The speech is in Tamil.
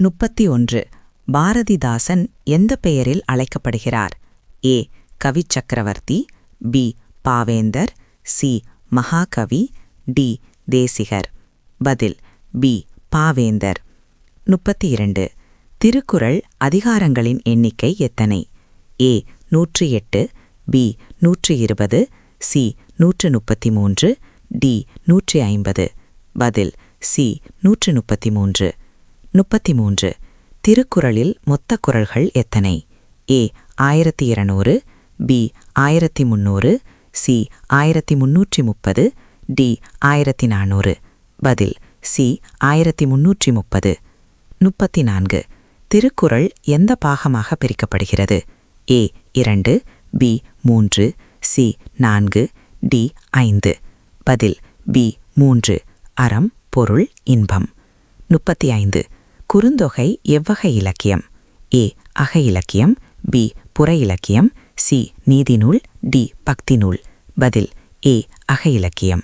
முப்பத்தி ஒன்று பாரதிதாசன் எந்த பெயரில் அழைக்கப்படுகிறார்? ஏ. கவி சக்கரவர்த்தி பி. பாவேந்தர் சி. மகாகவி டி. தேசிகர். பதில் பி. பாவேந்தர். முப்பத்தி இரண்டு திருக்குறள் அதிகாரங்களின் எண்ணிக்கை எத்தனை? ஏ. நூற்றி எட்டு பி. நூற்றி இருபது சி. நூற்று முப்பத்தி மூன்று டி. நூற்றி ஐம்பது பதில் சி. நூற்று முப்பத்தி மூன்று முப்பத்தி மூன்று திருக்குறளில் மொத்த குரல்கள் எத்தனை? ஏ ஆயிரத்தி இருநூறு பி ஆயிரத்தி முன்னூறு சி ஆயிரத்தி முன்னூற்றி முப்பது டி ஆயிரத்தி நானூறு பதில் சி ஆயிரத்தி முன்னூற்றி முப்பது முப்பத்தி நான்கு திருக்குறள் எந்த பாகமாக பிரிக்கப்படுகிறது? ஏ இரண்டு பி மூன்று சி நான்கு டி ஐந்து. பதில் பி மூன்று. அறம் பொருள் இன்பம். முப்பத்தி ஐந்து குறுந்தொகை எவ்வகை இலக்கியம்? ஏ அக இலக்கியம் பி புற இலக்கியம் சி நீதிநூல் டி பக்தி நூல். பதில் ஏ அக இலக்கியம்.